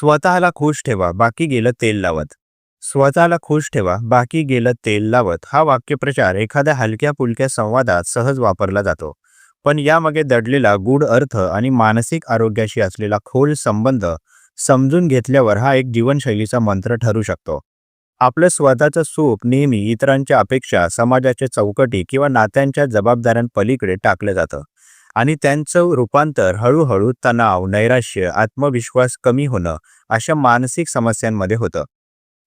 स्वतःला खुश ठेवा बाकी गेलं तेल लावत. स्वतःला खुश ठेवा बाकी गेलं तेल लावत. हा वाक्यप्रचार एखाद्या हलक्या पुलक्या संवादात सहज वापरला जातो. पण यामागे दडलेला गूढ अर्थ आणि मानसिक आरोग्याशी असलेला खोल संबंध समजून घेतल्यावर हा एक जीवनशैलीचा मंत्र ठरू शकतो. आपलं स्वतःचं सूप नेहमी इतरांच्या अपेक्षा समाजाच्या चौकटी किंवा नात्यांच्या जबाबदाऱ्यांपलीकडे टाकलं जातं. आणि त्यांचं रूपांतर हळूहळू तणाव नैराश्य आत्मविश्वास कमी होणं अशा मानसिक समस्यांमध्ये होतं.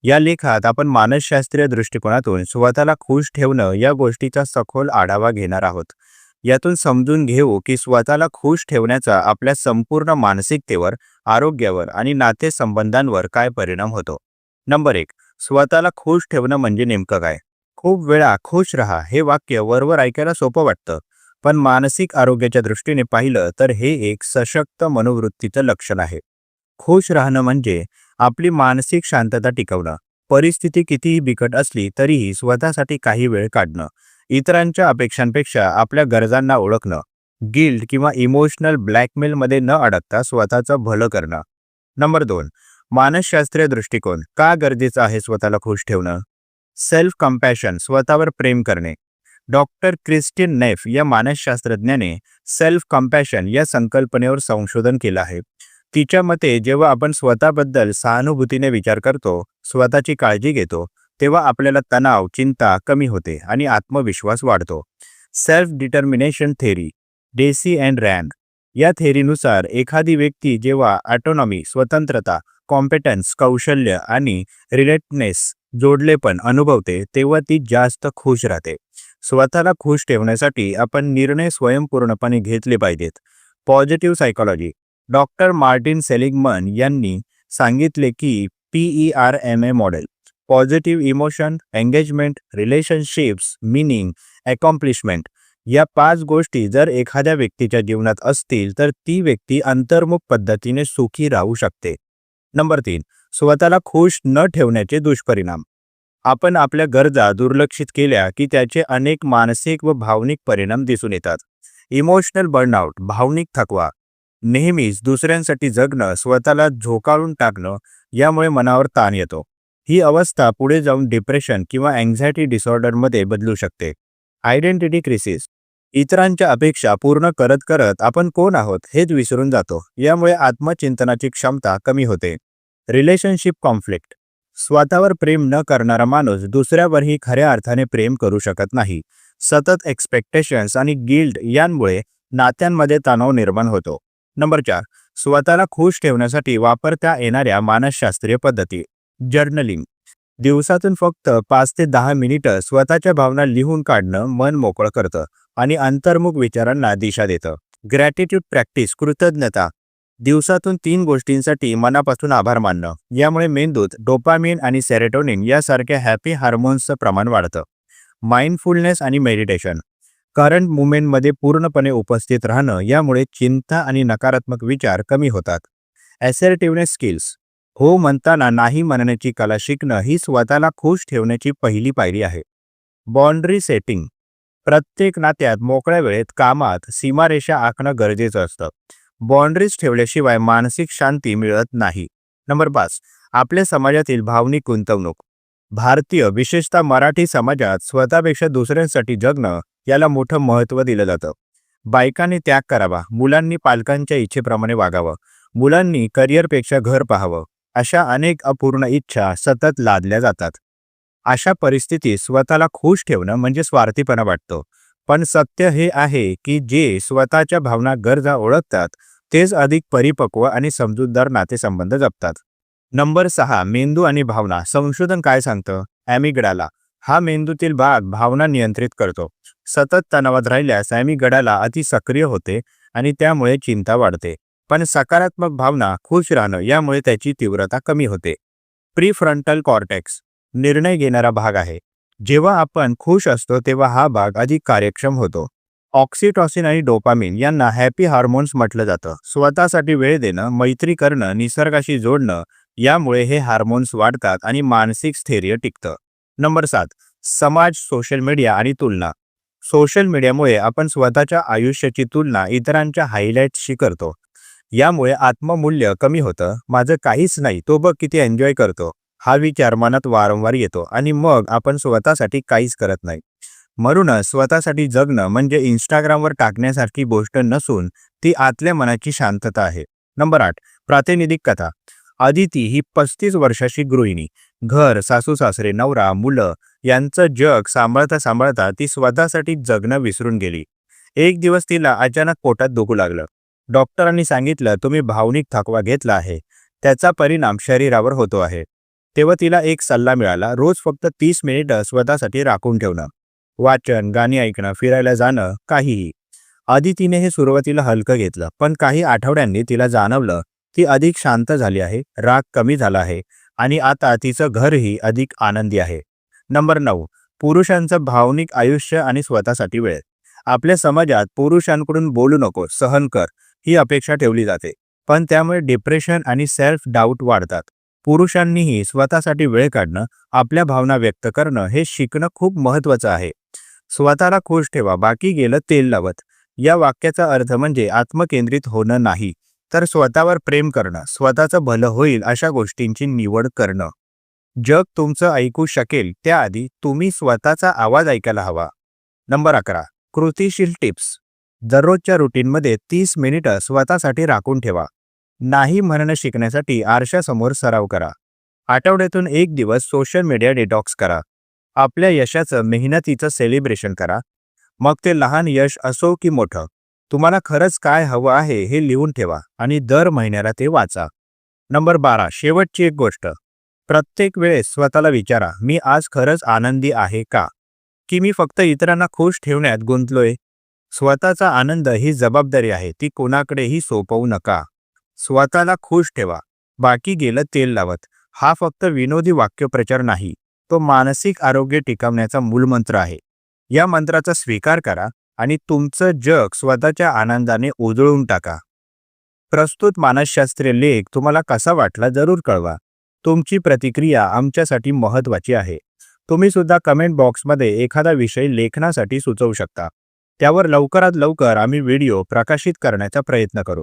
या लेखात आपण मानसशास्त्रीय दृष्टिकोनातून स्वतःला खुश ठेवणं या गोष्टीचा सखोल आढावा घेणार आहोत. यातून समजून घेऊ की स्वतःला खुश ठेवण्याचा आपल्या संपूर्ण मानसिकतेवर आरोग्यावर आणि नातेसंबंधांवर काय परिणाम होतो? नंबर एक स्वतःला खुश ठेवणं म्हणजे नेमकं काय? खूप वेळा खुश रहा हे वाक्य वरवर ऐकायला सोपं वाटतं. पण मानसिक आरोग्याच्या दृष्टीने पाहिलं तर हे एक सशक्त मनोवृत्तीचं लक्षण आहे. खुश राहणं म्हणजे आपली मानसिक शांतता टिकवणं परिस्थिती कितीही बिकट असली तरीही स्वतःसाठी काही वेळ काढणं इतरांच्या अपेक्षांपेक्षा आपल्या गरजांना ओळखणं गिल्ड किंवा इमोशनल ब्लॅकमेलमध्ये न अडकता स्वतःचं भलं करणं. नंबर दोन मानसशास्त्रीय दृष्टिकोन का गरजेचं आहे स्वतःला खुश ठेवणं? सेल्फ कम्पॅशन स्वतःवर प्रेम करणे. डॉक्टर क्रिस्टिन नेफ या मानसशास्त्रज्ञाने सेल्फ कम्पॅशन या संकल्पनेवर संशोधन केलं आहे. तिच्या मते जेव्हा आपण स्वतःबद्दल सहानुभूतीने विचार करतो स्वतःची काळजी घेतो तेव्हा आपल्याला तणाव चिंता कमी होते आणि आत्मविश्वास वाढतो. Self determination theory Deci and Ryan या थेरीनुसार एखादी व्यक्ती जेव्हा ॲटोनॉमी स्वतंत्रता कॉम्पेटन्स कौशल्य आणि रिलेटनेस जोडलेपण अनुभवते तेव्हा ती जास्त खुश राहते. स्वतःला खुश ठेवण्यासाठी आपण निर्णय स्वयंपूर्णपणे घेतले पाहिजेत. Positive psychology doctor Martin Seligman यांनी सांगितले की P E R M A model positive emotion engagement relationships meaning accomplishment या पाच गोष्टी जर एखाद्या व्यक्तीच्या जीवनात असतील तर ती व्यक्ती अंतर्मुख पद्धतीने सुखी राहू शकते. नंबर तीन. स्वतःला खुश न ठेवण्याचे दुष्परिणाम. आपण आपल्या गरजा दुर्लक्षित केल्या की त्याचे अनेक मानसिक व भावनिक परिणाम दिसून येतात. इमोशनल बर्नआउट भावनिक थकवा नेहमीच दुसऱ्यांसाठी जगणं स्वतःला झोकाळून टाकणं यामुळे मनावर ताण येतो. ही अवस्था पुढे जाऊन डिप्रेशन किंवा अँझायटी डिसऑर्डरमध्ये बदलू शकते. आयडेंटिटी क्रिसिस इतरांच्या अपेक्षा पूर्ण करत करत आपण कोण आहोत हेच विसरून जातो. यामुळे आत्मचिंतनाची क्षमता कमी होते. रिलेशनशिप कॉन्फ्लिक्ट स्वतःवर प्रेम न करणारा माणूस दुसऱ्यावरही खऱ्या अर्थाने प्रेम करू शकत नाही. सतत एक्सपेक्टेशन्स आणि गिल्ड यांमुळे नात्यांमध्ये तणाव निर्माण होतो. नंबर चार स्वतःला खुश ठेवण्यासाठी वापरता येणाऱ्या मानसशास्त्रीय पद्धती. जर्नलिंग दिवसातून फक्त पाच ते दहा मिनिटं स्वतःच्या भावना लिहून काढणं मन मोकळं करतं आणि अंतर्मुख विचारांना दिशा देतं. ग्रॅटिट्यूड प्रॅक्टिस कृतज्ञता दिवसातून तीन गोष्टींसाठी मनापासून आभार मानणं. यामुळे मेंदूत डोपामिन आणि सेरेटोनिन यासारख्या हॅपी हार्मोन्सचं प्रमाण वाढतं. माइंडफुलनेस आणि मेडिटेशन करंट मुवमेंटमध्ये पूर्णपणे उपस्थित राहणं यामुळे चिंता आणि नकारात्मक विचार कमी होतात. ॲसेरेटिव्हनेस स्किल्स हो म्हणताना नाही म्हणण्याची कला शिकणं ही स्वतःला खुश ठेवण्याची पहिली पायरी आहे. बाउंड्री सेटिंग प्रत्येक नात्यात मोकळ्या वेळेत कामात सीमारेषा आखणं गरजेचं असतं. बाँड्रीज ठेवल्याशिवाय मानसिक शांती मिळत नाही. नंबर पाच आपल्या समाजातील भावनिक गुंतवणूक. भारतीय विशेषतः मराठी समाजात स्वतःपेक्षा दुसऱ्यांसाठी जगणं याला मोठं महत्त्व दिलं जातं. बायकांनी त्याग करावा मुलांनी पालकांच्या इच्छेप्रमाणे वागावं मुलांनी करिअरपेक्षा घर पाहावं अशा अनेक अपूर्ण इच्छा सतत लादल्या जातात. अशा परिस्थितीत स्वतःला खुश ठेवणं म्हणजे स्वार्थीपणा वाटतो. पण सत्य हे आहे की जे स्वतःच्या भावना गरजा ओळखतात तेच अधिक परिपक्व आणि समजूतदार नातेसंबंध जपतात. नंबर सहा मेंदू आणि भावना. संशोधन काय सांगतं? ॲमिगडाला हा मेंदूतील भाग भावना नियंत्रित करतो. सतत तणावात राहिल्यास ॲमिगडाला अति सक्रिय होते आणि त्यामुळे चिंता वाढते. पण सकारात्मक भावना खुश राहणं यामुळे त्याची तीव्रता कमी होते. Prefrontal cortex. निर्णय घेणारा भाग आहे. जेव्हा आपण खुश असतो तेव्हा हा भाग अधिक कार्यक्षम होतो. ऑक्सिटॉसिन आणि डोपामिन यांना हॅपी हार्मोन्स म्हटलं जातं. स्वतःसाठी वेळ देणं मैत्री करणं निसर्गाशी जोडणं यामुळे हे हार्मोन्स वाढतात आणि मानसिक स्थैर्य टिकतं. नंबर सात समाज सोशल मीडिया आणि तुलना. सोशल मीडियामुळे आपण स्वतःच्या आयुष्याची तुलना इतरांच्या हायलाईट्सशी करतो. यामुळे आत्ममूल्य कमी होतं. माझं काहीच नाही तो बघ किती एन्जॉय करतो. हा विचार मनात वारंवार येतो आणि मग आपण स्वतःसाठी काहीच करत नाही. म्हणूनच स्वतःसाठी जगणं म्हणजे इंस्टाग्रामवर टाकण्यासारखी गोष्ट नसून ती आतल्या मनाची शांतता आहे. नंबर आठ प्रातिनिधिक कथा. आदिती ही पस्तीस वर्षाची गृहिणी. घर सासू सासरे नवरा मुलं यांचं जग सांभाळता सांभाळता ती स्वतःसाठी जगणं विसरून गेली. एक दिवस तिला अचानक पोटात दुखू लागलं. डॉक्टरांनी सांगितलं तुम्ही भावनिक थकवा घेतला आहे. त्याचा परिणाम शरीरावर होतो आहे. तेव्हा तिला एक सल्ला मिळाला रोज फक्त तीस मिनिटं स्वतःसाठी राखून ठेवणं. वाचन गाणी ऐकणं फिरायला जाणं काहीही. आदितीने हे सुरुवातीला हलकं घेतलं पण काही आठवड्यांनी तिला जाणवलं ती अधिक शांत झाली आहे राग कमी झाला आहे आणि आता तिचं घरही अधिक आनंदी आहे. नंबर नऊ पुरुषांचं भावनिक आयुष्य आणि स्वतःसाठी वेळ. आपल्या समाजात पुरुषांकडून बोलू नको सहन कर ही अपेक्षा ठेवली जाते. पण त्यामुळे डिप्रेशन आणि सेल्फ डाऊट वाढतात. पुरुषांनीही स्वतःसाठी वेळ काढणं आपल्या भावना व्यक्त करणं हे शिकणं खूप महत्त्वाचं आहे. स्वतःला खुश ठेवा बाकी गेलं तेल लावत. या वाक्याचा अर्थ म्हणजे आत्मकेंद्रित होणं नाही तर स्वतःवर प्रेम करणं स्वतःचं भलं होईल अशा गोष्टींची निवड करणं. जग तुमचं ऐकू शकेल त्याआधी तुम्ही स्वतःचा आवाज ऐकायला हवा. नंबर अकरा कृतीशील टिप्स. दररोजच्या रुटीनमध्ये तीस मिनिटं स्वतःसाठी राखून ठेवा. नाही म्हणणं शिकण्यासाठी आरशासमोर सराव करा. आठवड्यातून एक दिवस सोशल मीडिया डिटॉक्स करा. आपल्या यशाचं मेहनतीचं सेलिब्रेशन करा. मग ते लहान यश असो की मोठं तुम्हाला खरंच काय हवं आहे हे लिहून ठेवा आणि दर महिन्याला ते वाचा. नंबर बारा शेवटची एक गोष्ट. प्रत्येक वेळेस स्वतःला विचारा मी आज खरंच आनंदी आहे का? की मी फक्त इतरांना खुश ठेवण्यात गुंतलोय? स्वतःचा आनंद ही जबाबदारी आहे ती कोणाकडेही सोपवू नका. स्वतःला खुश ठेवा. बाकी गेलं तेल लावत. हा फक्त विनोदी वाक्यप्रचार नाही तो मानसिक आरोग्य टिकवण्याचा मूलमंत्र आहे. या मंत्राचा स्वीकार करा आणि तुमचं जग स्वतःच्या आनंदाने उजळून टाका. प्रस्तुत मानसशास्त्रीय लेख तुम्हाला कसा वाटला जरूर कळवा. तुमची प्रतिक्रिया आमच्यासाठी महत्त्वाची आहे. तुम्ही सुद्धा कमेंट बॉक्समध्ये एखादा विषय लेखनासाठी सुचवू शकता. त्यावर लवकरात लवकर आम्ही व्हिडिओ प्रकाशित करण्याचा प्रयत्न करू.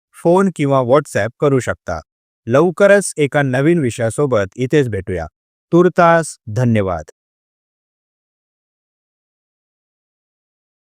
फोन किंवा व्हॉट्सॲप करू शकता. लवकरच एका नवीन विषयासोबत इथेच भेटूया. तुर्तास धन्यवाद.